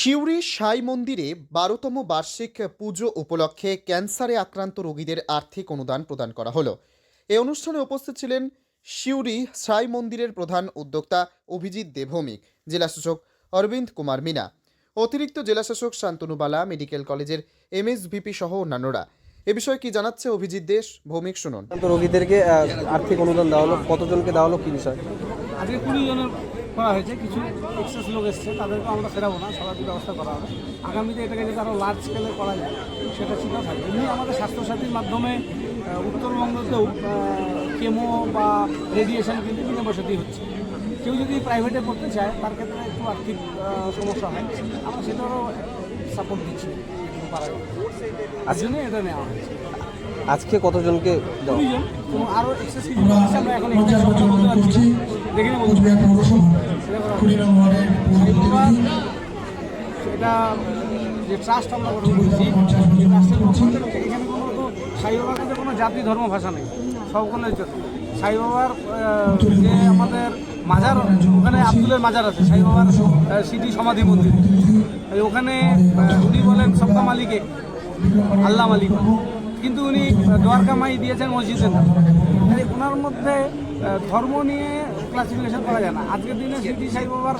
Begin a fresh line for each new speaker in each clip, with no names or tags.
সিউড়ি সাই মন্দিরে বারোতম বার্ষিক পুজো উপলক্ষে ক্যান্সারে আক্রান্ত রোগীদের আর্থিক অনুদান প্রদান করা হলো। এই অনুষ্ঠানে উপস্থিত ছিলেন সিউড়ি সাই মন্দিরের প্রধান উদ্যোক্তা অভিজিৎ দেবভৌমিক জেলাশাসক অরবিন্দ কুমার মিনা অতিরিক্ত জেলাশাসক শান্তনুবালা মেডিকেল কলেজের এমএসভিপি সহ অন্যান্যরা। এ বিষয়ে কি জানাচ্ছে অভিজিৎ দেশ? ভৌমিক শুনুন।
রোগীদেরকে আর্থিক অনুদান দেওয়া হলো। কতজনকে দেওয়া হলো কি বিষয়?
আজকে কুড়ি জনের করা হয়েছে। কিছু এক্সেস লোক এসছে তাদেরকে আমরা ফেরাবো না সবার ব্যবস্থা করা হবে। আগামীতে এটাকে যদি আরও লার্জ স্কেলে করা যায় সেটা চিন্তা থাকবে এমনি আমাদের স্বাস্থ্যসাথীর মাধ্যমে উত্তরবঙ্গতেও কেমো বা রেডিয়েশন কিন্তু বিনা পয়সাতেই হচ্ছে। কেউ যদি প্রাইভেটে পড়তে চায় তার ক্ষেত্রে একটু আর্থিক সমস্যা হয়। আমরা সেটারও সাপোর্ট দিচ্ছি পারা জন্য এটা নেওয়া হয়েছে।
আজকে কতজনকে দেওয়া
কুড়ি জন এবং আরও এক্সেস কিছু আমরা এখন যে ট্রাস্ট আমরা গঠন করেছি ট্রাস্টের পক্ষ এখানে কোনো সাইবাবার কাছে কোনো জাতি ধর্ম ভাষা নেই। সকলের জন্য সাইবাবার আহ, যে আমাদের মাজার ওখানে আব্দুলের মাজার আছে সাইবাবার সিটি সমাধি মন্দির। ওখানে উনি বলেন সবকা মালিকে আল্লাহ মালিক। কিন্তু উনি আহ, দ্বারকা মাই দিয়েছেন মসজিদের নাম। ওনার মধ্যে ধর্ম নিয়ে ক্লাসিফিকেশন করা যায় না। আজকের দিনে সিটি সাই বাবার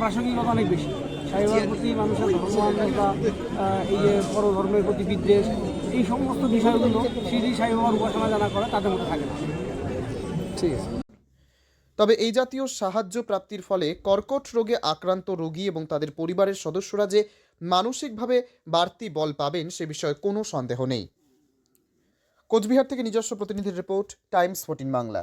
প্রাসঙ্গিকতা অনেক বেশি। সাই বাবার প্রতি মানুষের ধর্ম আন্তরিকতা, এই যে বড় ধর্মের প্রতি বিদ্বেষ এই সমস্ত বিষয়গুলো সিটি সাই উপাসনা যারা করে তাদের মধ্যে থাকে না।
ঠিক আছে।
তবে এই জাতীয় সাহায্য প্রাপ্তির ফলে কর্কট রোগে আক্রান্ত রোগী এবং তাদের পরিবারের সদস্যরা যে মানসিকভাবে বাড়তি বল পাবেন সে বিষয়ে কোনো সন্দেহ নেই। কোচবিহার থেকে নিজস্ব প্রতিনিধির report Times fourteen Bangla.